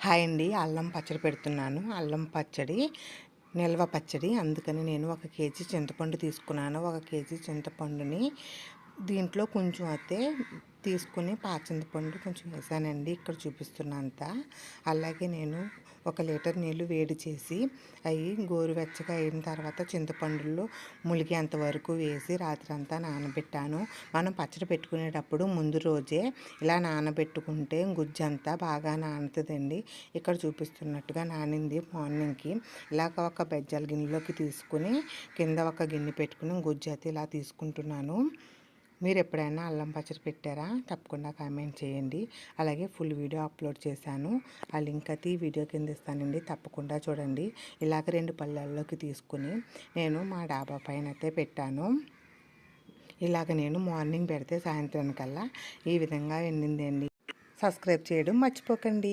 Hi అండి. అల్లం పచ్చడి పెడుతున్నాను. అల్లం పచ్చడి నిల్వ పచ్చడి. అందుకని నేను ఒక కేజీ చింతపండు తీసుకున్నాను. ఒక కేజీ చింతపండుని దీంట్లో కొంచెం అయితే తీసుకుని పాచింతపండు కొంచెం వేసానండి. ఇక్కడ చూపిస్తున్నంత అలాగే నేను ఒక లీటర్ నీళ్ళు వేడి చేసి అవి గోరువెచ్చగా అయిన తర్వాత చింతపండులో ములిగేంత వరకు వేసి రాత్రి అంతా నానబెట్టాను. మనం పచ్చడి పెట్టుకునేటప్పుడు ముందు రోజే ఇలా నానబెట్టుకుంటే గుజ్జంతా బాగా నానుతుందండి. ఇక్కడ చూపిస్తున్నట్టుగా నానింది మార్నింగ్కి. ఇలాగ ఒక బెజ్జాల గిన్నెలోకి తీసుకుని కింద ఒక గిన్నె పెట్టుకుని గుజ్జు అయితే ఇలా తీసుకుంటున్నాను. మీరు ఎప్పుడైనా అల్లం పచ్చడి పెట్టారా? తప్పకుండా కామెంట్ చేయండి. అలాగే ఫుల్ వీడియో అప్లోడ్ చేశాను. ఆ లింక్ అయితే ఈ వీడియో కింద ఇస్తానండి. తప్పకుండా చూడండి. ఇలాగ రెండు పళ్ళల్లోకి తీసుకుని నేను మా డాబా పైన అయితే పెట్టాను. ఇలాగ నేను మార్నింగ్ పెడితే సాయంత్రానికల్లా ఈ విధంగా వెండిందండి సబ్స్క్రైబ్ చేయడం మర్చిపోకండి.